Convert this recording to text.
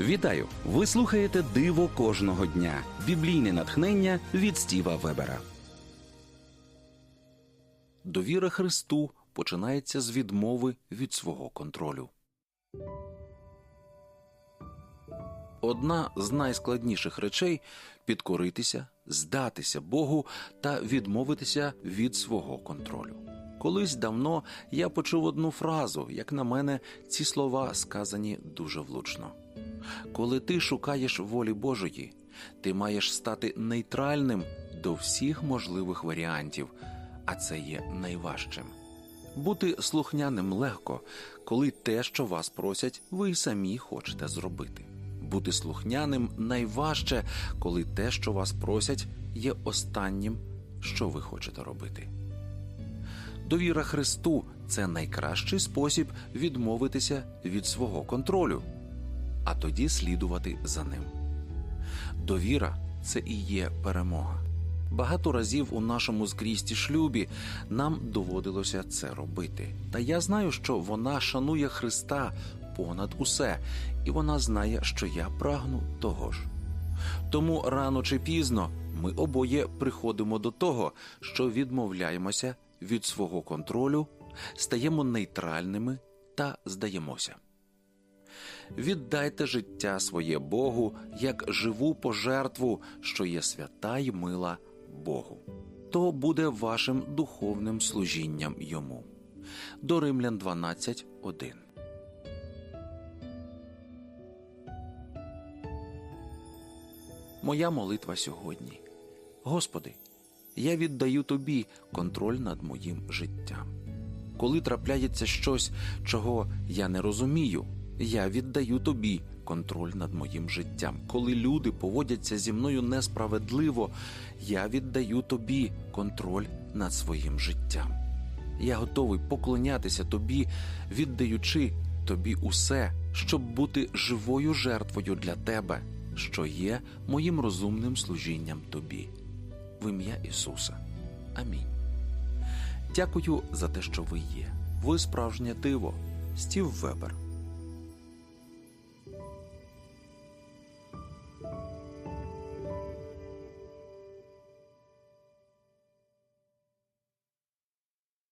Вітаю! Ви слухаєте Диво кожного дня. Біблійне натхнення від Стіва Вебера. Довіра Христу починається з відмови від свого контролю. Одна з найскладніших речей підкоритися, здатися Богу та відмовитися від свого контролю. Колись давно я почув одну фразу, як на мене, ці слова сказані дуже влучно. Коли ти шукаєш волі Божої, ти маєш стати нейтральним до всіх можливих варіантів, а це є найважчим. Бути слухняним легко, коли те, що вас просять, ви самі хочете зробити. Бути слухняним найважче, коли те, що вас просять, є останнім, що ви хочете робити. Довіра Христу це найкращий спосіб відмовитися від свого контролю, а тоді слідувати за ним. Довіра це і є перемога. Багато разів у нашому зкрісті шлюбі нам доводилося це робити. Та я знаю, що вона шанує Христа понад усе, і вона знає, що я прагну того ж. Тому рано чи пізно ми обоє приходимо до того, що відмовляємося від свого контролю, стаємо нейтральними та здаємося. Віддайте життя своє Богу як живу пожертву, що є свята й мила Богу. То буде вашим духовним служінням йому. До Римлян 12.1 Моя молитва сьогодні. Господи, я віддаю Тобі контроль над моїм життям. Коли трапляється щось, чого я не розумію, я віддаю Тобі контроль над моїм життям. Коли люди поводяться зі мною несправедливо, я віддаю Тобі контроль над своїм життям. Я готовий поклонятися Тобі, віддаючи Тобі усе, щоб бути живою жертвою для Тебе, що є моїм розумним служінням Тобі. В ім'я Ісуса. Амінь. Дякую за те, що ви є. Ви справжнє диво. Стів Вебер.